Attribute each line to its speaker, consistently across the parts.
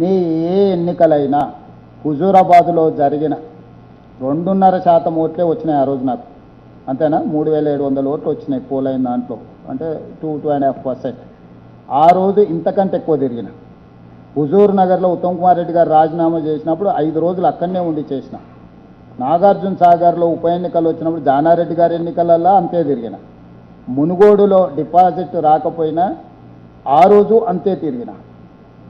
Speaker 1: నీ ఏ ఎన్నికలైనా హుజూరాబాద్లో జరిగిన రెండున్నర శాతం ఓట్లే వచ్చినాయి ఆ రోజు నాకు. అంతేనా? మూడు వేల ఏడు వందల ఓట్లు వచ్చినాయి పోలైన దాంట్లో. అంటే two two and half percent. ఆ రోజు ఇంతకంటే ఎక్కువ తిరిగిన. హుజూర్ నగర్లో ఉత్తమ్ కుమార్ రెడ్డి గారు రాజీనామా చేసినప్పుడు ఐదు రోజులు అక్కడనే ఉండి చేసిన. నాగార్జున సాగర్లో ఉప ఎన్నికలు వచ్చినప్పుడు జానారెడ్డి గారి ఎన్నికలలో అంతే తిరిగిన. మునుగోడులో డిపాజిట్ రాకపోయినా ఆ రోజు అంతే తిరిగిన.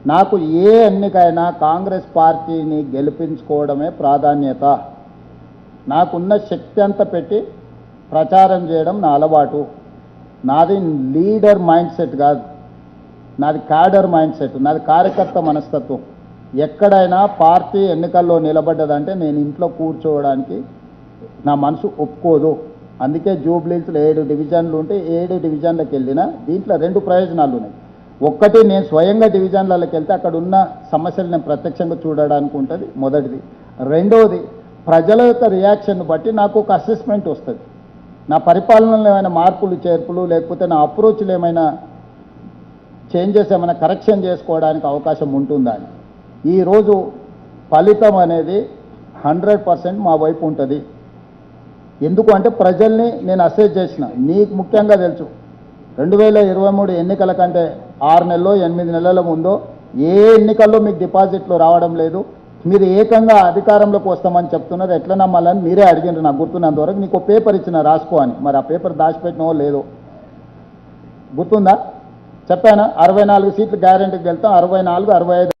Speaker 1: నాకు ఏ ఎన్నికైనా కాంగ్రెస్ పార్టీని గెలిపించుకోవడమే ప్రాధాన్యత. నాకున్న శక్తి అంతా పెట్టి ప్రచారం చేయడం నా అలవాటు. నాది లీడర్ మైండ్ సెట్ కాదు. నాది క్యాడర్ మైండ్ సెట్ నాది కార్యకర్త మనస్తత్వం. ఎక్కడైనా పార్టీ ఎన్నికల్లో నిలబడ్డదంటే నేను ఇంట్లో కూర్చోవడానికి నా మనసు ఒప్పుకోదు. అందుకే జూబ్లీస్లో ఏడు డివిజన్లు ఉంటే ఏడు డివిజన్లకు వెళ్ళినా దీంట్లో రెండు ప్రయోజనాలు ఉన్నాయి ఒక్కటి నేను స్వయంగా డివిజన్లకి వెళ్తే అక్కడ ఉన్న సమస్యలు నేను ప్రత్యక్షంగా చూడడానికి ఉంటుంది. మొదటిది. రెండవది ప్రజల యొక్క రియాక్షన్ బట్టి నాకు ఒక అసెస్మెంట్ వస్తుంది. నా పరిపాలనలో ఏమైనా మార్పులు చేర్పులు లేకపోతే నా అప్రోచ్లు ఏమైనా చేంజెస్ ఏమైనా కరెక్షన్ చేసుకోవడానికి అవకాశం ఉంటుందా అని. ఈరోజు ఫలితం అనేది హండ్రెడ్ పర్సెంట్ మా వైపు ఉంటుంది. ఎందుకు అంటే ప్రజల్ని నేను అసెస్ చేసిన. నీకు ముఖ్యంగా తెలుసు. రెండు వేల ఇరవై మూడు ఎన్నికల కంటే ఆరు నెలలో ఎనిమిది నెలల ముందు ఏ ఎన్నికల్లో మీకు డిపాజిట్లు రావడం లేదు మీరు ఏకంగా అధికారంలోకి వస్తామని చెప్తున్నారు ఎట్లా నమ్మాలని మీరే అడిగినారు నాకు గుర్తున్నంత వరకు. నీకు పేపర్ ఇచ్చిన రాసుకో అని. మరి ఆ పేపర్ దాచిపెట్టినో లేదో గుర్తుందా? చెప్పాను? అరవై నాలుగు సీట్లు గ్యారంటీకి వెళ్తాం అరవై నాలుగు అరవై ఐదు